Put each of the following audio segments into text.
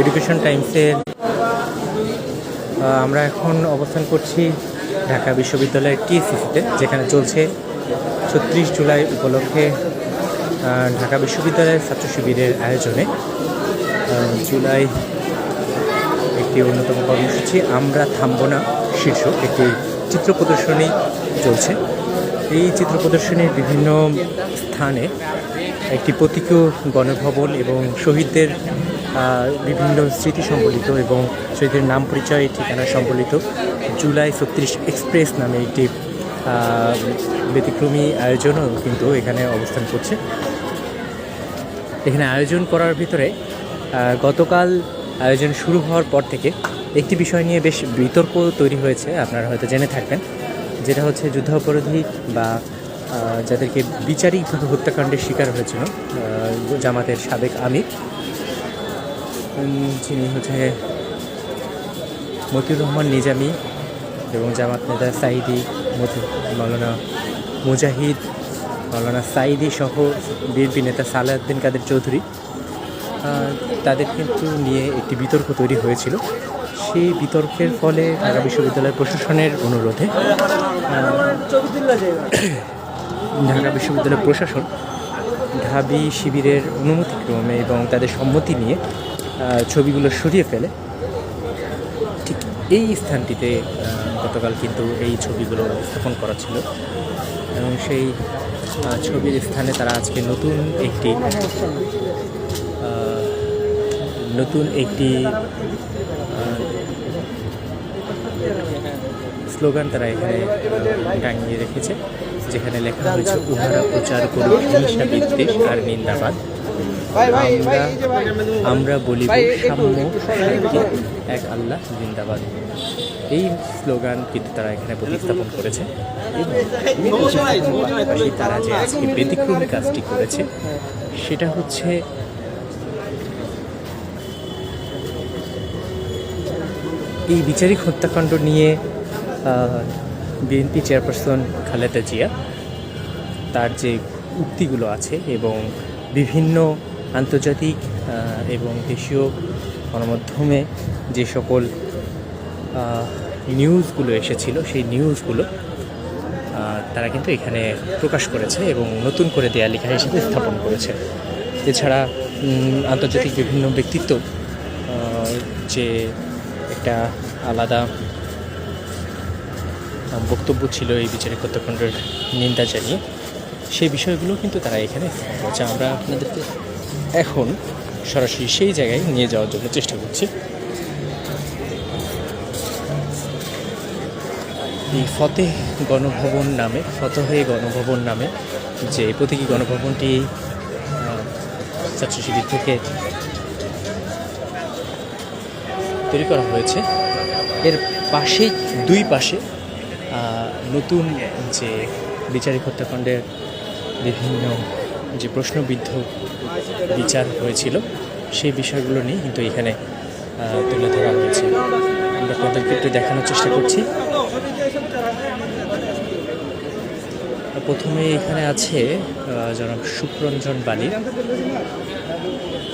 Education টাইমসের আমরা এখন অবস্থান করছি ঢাকা বিশ্ববিদ্যালয়ের টিএসসিসিতে যেখানে চলছে ছত্রিশ জুলাই উপলক্ষে ঢাকা বিশ্ববিদ্যালয়ের ছাত্র শিবিরের আয়োজনে জুলাই একটি অন্যতম কর্মসূচি, আমরা থামব না, শীর্ষক একটি চিত্র প্রদর্শনী চলছে। এই চিত্র প্রদর্শনীর বিভিন্ন স্থানে একটি প্রতীকীয় গণভবন এবং শহীদদের বিভিন্ন স্মৃতি সম্বলিত এবং শহীদের নাম পরিচয়, ঠিকানা সম্বলিত জুলাই ছত্রিশ এক্সপ্রেস নামে একটি ব্যতিক্রমী আয়োজনও কিন্তু এখানে অবস্থান করছে। এখানে আয়োজন করার ভিতরে গতকাল আয়োজন শুরু হওয়ার পর থেকে একটি বিষয় নিয়ে বেশ বিতর্ক তৈরি হয়েছে, আপনারা হয়তো জেনে থাকবেন। যেটা হচ্ছে যুদ্ধাপরাধী বা যাদেরকে বিচারিকভাবে হত্যাকাণ্ডের শিকার হয়েছিল জামাতের সাবেক আমির। যিনি হচ্ছে মতিউর রহমান নিজামি এবং জামাত নেতা সাইদি মতি মৌলানা মুজাহিদ মৌলানা সাইদি সহ বিএনপি নেতা সালাউদ্দিন কাদের চৌধুরী। তাদের কিন্তু নিয়ে একটি বিতর্ক তৈরি হয়েছিল। সেই বিতর্কের ফলে ঢাকা বিশ্ববিদ্যালয় প্রশাসনের অনুরোধে ঢাকা বিশ্ববিদ্যালয় প্রশাসন ঢাবি শিবিরের অনুমতিক্রমে এবং তাদের সম্মতি নিয়ে ছবিগুলো সরিয়ে ফেলে। ঠিক এই স্থানটিতে গতকাল কিন্তু এই ছবিগুলো স্থাপন করা ছিল। এবং সেই ছবির স্থানে তারা আজকে নতুন একটি নতুন একটি স্লোগান তারা এখানে টাঙিয়ে রেখেছে, যেখানে লেখা হয়েছে, উহারা প্রচার করুক হিংসা বিদ্বেষ আর নিন্দাবাদ। আমরা সাম্য এক আল্লাহ জিন্দাবাদ। এই স্লোগান কিন্তু তারা এখানে প্রতিস্থাপন করেছে। পাশাপাশি তারা যে আজকে ব্যতিক্রমী কাজটি করেছে সেটা হচ্ছে এই বিচারিক হত্যাকাণ্ড নিয়ে বিএনপি চেয়ারপারসন খালেদা জিয়া তার যে উক্তিগুলো আছে এবং বিভিন্ন আন্তর্জাতিক এবং দেশীয় গণমাধ্যমে যে সকল নিউজগুলো এসেছিল, সেই নিউজগুলো তারা কিন্তু এখানে প্রকাশ করেছে এবং নতুন করে দেয়া লেখা হিসেবে স্থাপন করেছে। এছাড়া আন্তর্জাতিক বিভিন্ন ব্যক্তিত্ব যে একটা আলাদা বক্তব্য ছিল এই বিচারিক হত্যাকাণ্ডের নিন্দা জানিয়ে, সেই বিষয়গুলো কিন্তু তারা এখানে আমরা আপনাদেরকে এখন সরাসরি সেই জায়গায় নিয়ে যাওয়ার জন্য চেষ্টা করছি। এই ফতেহ গণভবন নামে, ফতহে গণভবন নামে যে প্রতীকী গণভবনটি ছাত্র শিবির থেকে তৈরি করা হয়েছে। এর পাশেই, দুই পাশে নতুন যে বিচারিক হত্যাকাণ্ডের বিভিন্ন যে প্রশ্নবিদ্ধ বিচার হয়েছিল। সেই বিষয়গুলো নিয়ে কিন্তু এখানে তুলে ধরা হয়েছে। আমরা আপনাদেরকে একটু দেখানোর চেষ্টা করছি। প্রথমে এখানে আছে জনাব সুপ্রঞ্জন বাণী।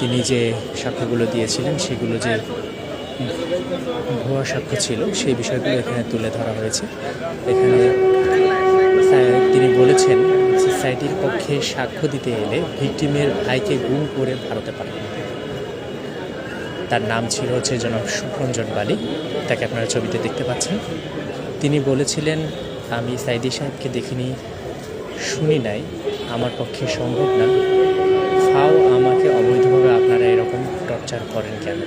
তিনি যে সাক্ষ্যগুলো দিয়েছিলেন, সেগুলো যে ভুয়া সাক্ষ্য ছিল, সেই বিষয়গুলো এখানে তুলে ধরা হয়েছে। এখানে তিনি বলেছেন সোসাইটির পক্ষে সাক্ষ্য দিতে এলে ভিকটিমের ভাইকে গুম করে ভারতে পাঠানো তার নাম ছিল হচ্ছে জনাব সুরঞ্জন বালি। তাকে আপনারা ছবিতে দেখতে পাচ্ছেন। তিনি বলেছিলেন, আমি সাইদি সাহেবকে দেখিনি, শুনি নাই, আমার পক্ষে সম্ভব না। ফাও আমাকে অবৈধভাবে আপনারা এরকম টর্চার করেন কেন?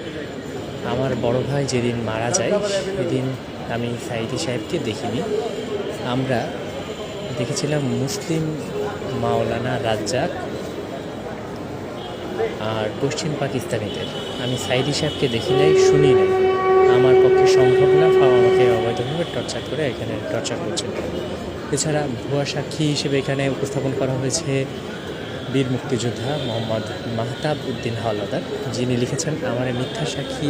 আমার বড় ভাই যেদিন মারা যায়, সেদিন আমি সাইদি সাহেবকে দেখিনি। আমরা দেখেছিলাম মুসলিম মাওলানা রাজ্জাক আর পশ্চিম পাকিস্তানিদের। আমি সাইদি সাহেবকে দেখি নাই, শুনি নাই। আমার পক্ষে সম্ভব না ফাও আমাকে অবৈধভাবে টর্চার করে এখানে টর্চার করছেন। এছাড়া ভুয়া সাক্ষী হিসেবে এখানে উপস্থাপন করা হয়েছে বীর মুক্তিযোদ্ধা মোহাম্মদ মাহতাব উদ্দিন হাওলাদার। যিনি লিখেছেন, আমার মিথ্যা সাক্ষী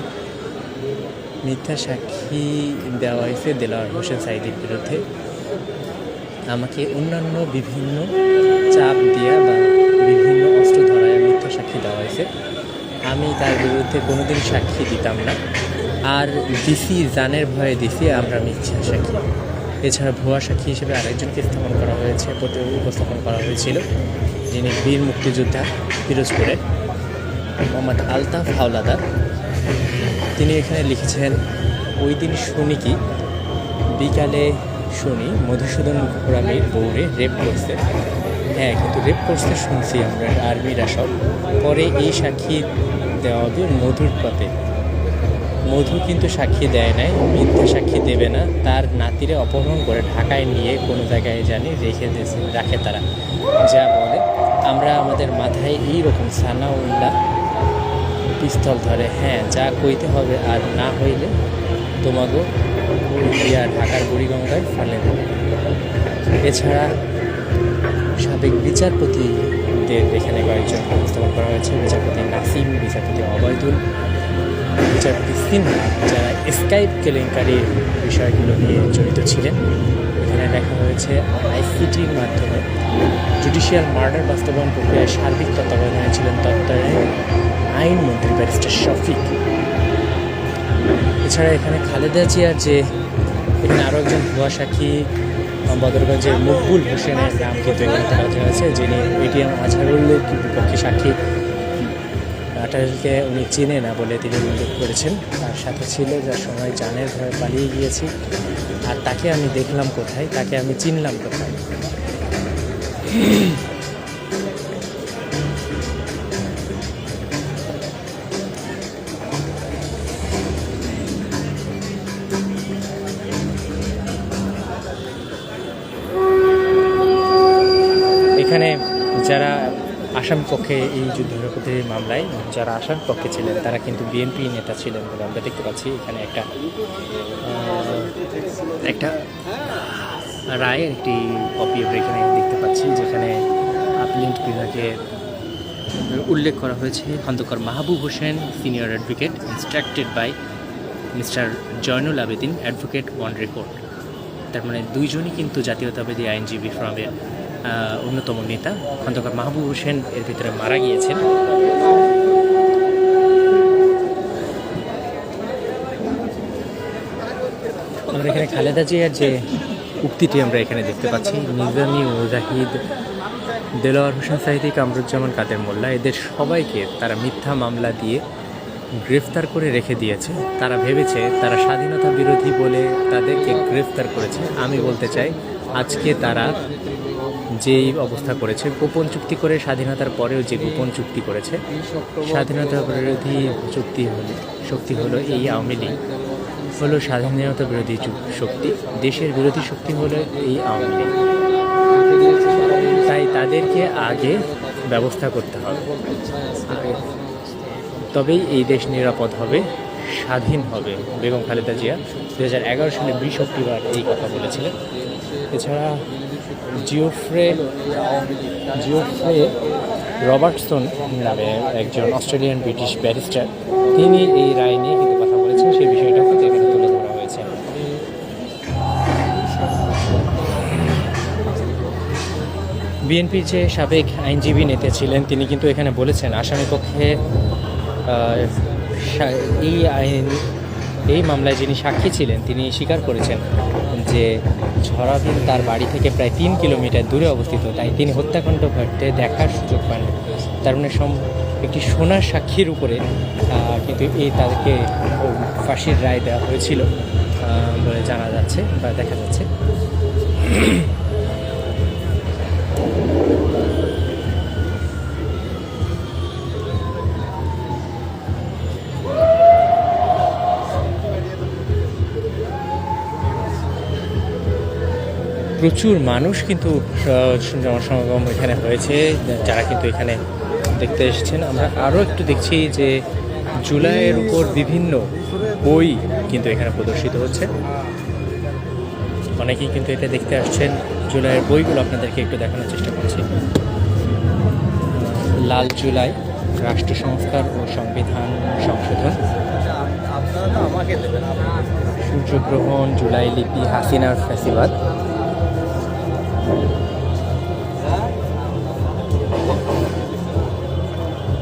মিথ্যা সাক্ষী দেওয়া হয়েছে দেলোয়ার হোসেন সাইদির বিরুদ্ধে। আমাকে অন্যান্য বিভিন্ন চাপ দেওয়া বা বিভিন্ন অস্ত্র ধরায় মিথ্যা সাক্ষী দেওয়া হয়েছে। আমি তার বিরুদ্ধে কোনোদিন সাক্ষী দিতাম না। আর দিছি, জানের ভয়ে দিছি, আমরা মিথ্যা সাক্ষী। এছাড়া ভুয়া সাক্ষী হিসেবে আরেকজনকে স্থাপন করা হয়েছে উপস্থাপন করা হয়েছিল, যিনি বীর মুক্তিযোদ্ধা পিরোজপুরে। মোহাম্মদ আলতাফ হাওলাদার। তিনি এখানে লিখেছেন, ওই দিন শুনি কি, বিকালে শুনি মধুসূদন ঘোরামির বউরে রেপ করছে। হ্যাঁ কিন্তু রেপ করছে শুনছি আমরা, আর্মিরা সব। পরে এই সাক্ষী দেওয়া হবে মধুর পথে মধু কিন্তু সাক্ষী দেয় নাই, মিথ্যা সাক্ষী দেবে না। তার নাতিরে অপহরণ করে ঢাকায় নিয়ে কোনো জায়গায় জানি রেখে দিয়েছে, রাখে তারা। যা বলে, আমরা আমাদের মাথায় এই রকম সানা সানাউল্লাহ পিস্তল ধরে। হ্যাঁ যা কইতে হবে আর না হইলে তোমাকে ইয়া ঢাকার বুড়িগঙ্গায় ফেলে। এছাড়া সাবেক বিচারপতিদের এখানে কয়েকজন উপস্থাপন করা হয়েছে। বিচারপতি নাসিম, বিচারপতি অবৈদুল বিচারপতি সিনহা, যারা স্কাইপ কেলেঙ্কারির বিষয়গুলো নিয়ে জড়িত ছিলেন। এখানে দেখা হয়েছে, আইসিটির মাধ্যমে জুডিশিয়াল মার্ডার বাস্তবায়ন প্রক্রিয়ায় সার্বিক তত্ত্বাবধানে ছিলেন তত্ত্বাবধানে আইনমন্ত্রী ব্যারিস্টার শফিক। এছাড়া এখানে খালেদা জিয়ার যে, এখানে আরও একজন ভুয়া সাক্ষী বদরগঞ্জের মকবুল হোসেনের নাম কিন্তু এখানে তারা হয়েছে, যিনি এটিএম আজহারুল্লের বিপক্ষে সাক্ষী। আটালকে উনি চেনে না বলে তিনি উল্লেখ করেছেন। তার সাথে ছিল যার সময় জানের ভয়ে পালিয়ে গিয়েছি। আর তাকে আমি দেখলাম কোথায়? তাকে আমি চিনলাম কোথায়? আসাম পক্ষে এই যুদ্ধের মামলায় যারা আসাম পক্ষে ছিলেন, তারা কিন্তু বিএনপি নেতা ছিলেন বলে আমরা দেখতে পাচ্ছি। এখানে একটা একটা রায়ের একটি কপি আমরা এখানে দেখতে পাচ্ছি, যেখানে আপলিন্ট বিভাগে উল্লেখ করা হয়েছে, Khandaker Mahbub Hossain senior advocate instructed by mister Zainul Abedin advocate on record তার মানে দুইজনই কিন্তু জাতীয়তাবাদী আইনজীবী ফ্রমের অন্যতম নেতা খন্দকার মাহবুব হোসেন এর ভিতরে মারা গিয়েছেন। আমরা এখানে খালেদা জিয়ার যে উক্তিটি আমরা এখানে দেখতে পাচ্ছি, নিজামি মুজাহিদ দেলোয়ার হোসেন সাহিদি কামরুজ্জামান কাদের মোল্লা, এদের সবাইকে তারা মিথ্যা মামলা দিয়ে গ্রেফতার করে রেখে দিয়েছে। তারা ভেবেছে তারা স্বাধীনতা বিরোধী বলে তাদেরকে গ্রেফতার করেছে। আমি বলতে চাই, আজকে তারা যেই অবস্থা করেছে, গোপন চুক্তি করে স্বাধীনতার পরেও যে গোপন চুক্তি করেছে, স্বাধীনতা বিরোধী চুক্তি হলো, শক্তি হলো এই আওয়ামী লীগ। হলো স্বাধীনতা বিরোধী শক্তি, দেশের বিরোধী শক্তি হলো এই আওয়ামী লীগ। তাই তাদেরকে আগে ব্যবস্থা করতে হবে। তবেই এই দেশ নিরাপদ হবে, স্বাধীন হবে। বেগম খালেদা জিয়া দু হাজার এগারো সালে বিশ অক্টোবর এই কথা বলেছিলেন। এছাড়া জিওফ্রে জিওফ্রে রবার্টসন নামে একজন অস্ট্রেলিয়ান ব্রিটিশ ব্যারিস্টার, তিনি এই রায় নিয়ে কিন্তু কথা বলেছেন। সেই বিষয়টাও কিন্তু এখানে তুলে ধরা হয়েছে। বিএনপির যে সাবেক আইনজীবী নেতা ছিলেন, তিনি কিন্তু এখানে বলেছেন আসামি পক্ষে এই আইন এই মামলায় যিনি সাক্ষী ছিলেন, তিনি স্বীকার করেছেন যে ঝরাবিল তার বাড়ি থেকে প্রায় তিন কিলোমিটার দূরে অবস্থিত, তাই তিনি হত্যাকাণ্ড ঘটতে দেখার সুযোগ পান। তার মানে একটি সোনার সাক্ষীর উপরে কিন্তু এই তাদেরকে ফাঁসির রায় দেওয়া হয়েছিল বলে জানা যাচ্ছে বা দেখা যাচ্ছে। প্রচুর মানুষ কিন্তু জনসমাগম এখানে হয়েছে, যারা কিন্তু এখানে দেখতে এসেছেন। আমরা আরও একটু দেখছি যে জুলাইয়ের উপর বিভিন্ন বই কিন্তু এখানে প্রদর্শিত হচ্ছে। অনেকেই কিন্তু এটা দেখতে আসছেন। জুলাইয়ের বইগুলো আপনাদেরকে একটু দেখানোর চেষ্টা করছি। লাল জুলাই, রাষ্ট্র সংস্কার ও সংবিধান সংশোধন। সূর্যগ্রহণ, জুলাই লিপি, হাসিনার ফ্যাসিবাদ।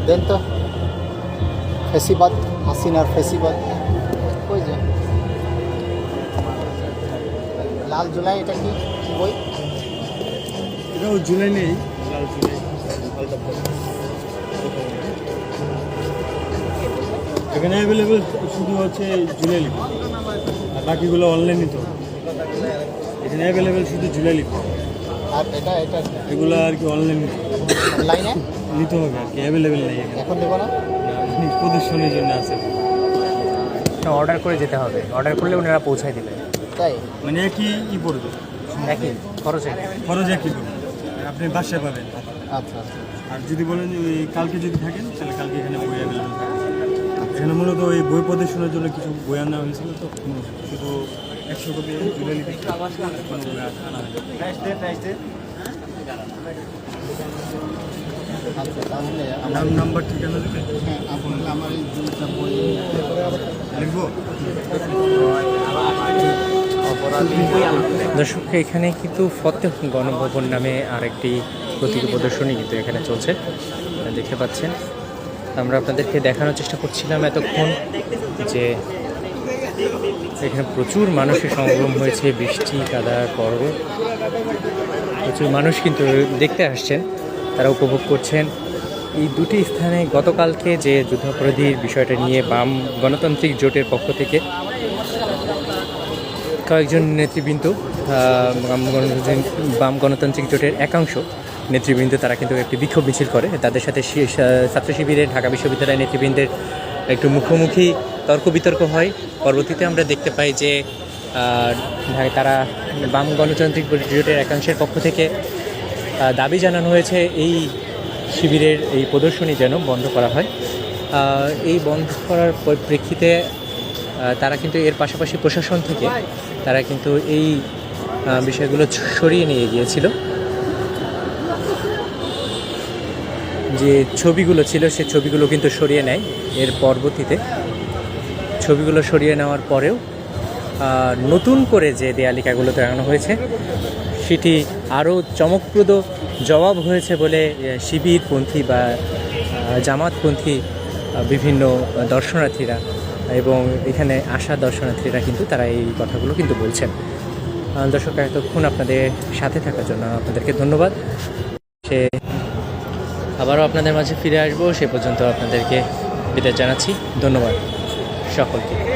দেন তো ফেসিবাদ হাসিনার ফেসিবাদ ওই যে। লাল জুলাই এটা কি? কি বই? এটাও জুলাই নেই। লাল জুলাই এখানে অ্যাভেলেবেল শুধু হচ্ছে জুলাই লিখো আর বাকিগুলো অনলাইনই তো। এখানে অ্যাভেলেবেল শুধু জুলাই লিখো আর এটা এটা এগুলো আর কি অনলাইন অনলাইনে নিতে হবে আর কি অ্যাভেলেবেল নেই এখানে। দেবো না? না, প্রদর্শনের জন্য আছে। অর্ডার করে যেতে হবে। অর্ডার করলে ওনারা পৌঁছায় দেবে। তাই? মানে একই ই পড়বে। একই খরচ একই। খরচ একই পড়বে। আপনি বাসায় পাবেন। আচ্ছা আচ্ছা। আর যদি বলেন যে ওই কালকে যদি থাকেন তাহলে কালকে এখানে বই অ্যাভেলেবেল থাকে। এখানে মূলত ওই বই প্রদর্শনের জন্য কিছু বই আনা হয়েছিল তো? শুধু একশো কপি নাম নাম্বার ঠিকানা দেবে হ্যাঁ আপনার আমার এই দুইটা বই লিখব? দর্শক এখানে কিন্তু ফতেহ গণভবন নামে আরেকটি প্রতীকী প্রদর্শনী কিন্তু এখানে চলছে। দেখতে পাচ্ছেন আমরা আপনাদেরকে দেখানোর চেষ্টা করছিলাম এতক্ষণ যে এখানে প্রচুর মানুষের সমাগম হয়েছে, বৃষ্টি কাদার পরও প্রচুর মানুষ কিন্তু দেখতে আসছেন, তারা উপভোগ করছেন। এই দুটি স্থানে গতকালকে যে যুদ্ধাপরাধীর বিষয়টা নিয়ে বাম গণতান্ত্রিক জোটের পক্ষ থেকে কয়েকজন নেতৃবৃন্দ বাম গণতান্ত্রিক জোটের একাংশ নেতৃবৃন্দ, তারা কিন্তু একটি বিক্ষোভ মিছিল করে। তাদের সাথে ছাত্র শিবিরের, ঢাকা বিশ্ববিদ্যালয়ের নেতৃবৃন্দের একটু মুখোমুখি তর্ক বিতর্ক হয়। পরবর্তীতে আমরা দেখতে পাই যে আহ, তারা বাম গণতান্ত্রিক জোটের একাংশের পক্ষ থেকে দাবি জানানো হয়েছে এই শিবিরের এই প্রদর্শনী যেন বন্ধ করা হয়। এই বন্ধ করার পরিপ্রেক্ষিতে আহ, তারা কিন্তু এর পাশাপাশি প্রশাসন থেকে তারা কিন্তু এই বিষয়গুলো সরিয়ে নিয়ে গিয়েছিল। যে ছবিগুলো ছিল সে ছবিগুলো কিন্তু সরিয়ে নেয় এর পরবর্তীতে। ছবিগুলো সরিয়ে নেওয়ার পরেও নতুন করে যে দেয়ালিকাগুলো দেখানো হয়েছে, সেটি আরও চমকপ্রদ জবাব হয়েছে বলে শিবিরপন্থী বা জামাতপন্থী বিভিন্ন দর্শনার্থীরা এবং এখানে আসা দর্শনার্থীরা কিন্তু তারা এই কথাগুলো কিন্তু বলছেন। দর্শক, এতক্ষণ আপনাদের সাথে থাকার জন্য আপনাদেরকে ধন্যবাদ। সে আবারও আপনাদের মাঝে ফিরে আসব, সে পর্যন্ত আপনাদেরকে বিদায় জানাচ্ছি। ধন্যবাদ। সকলকে।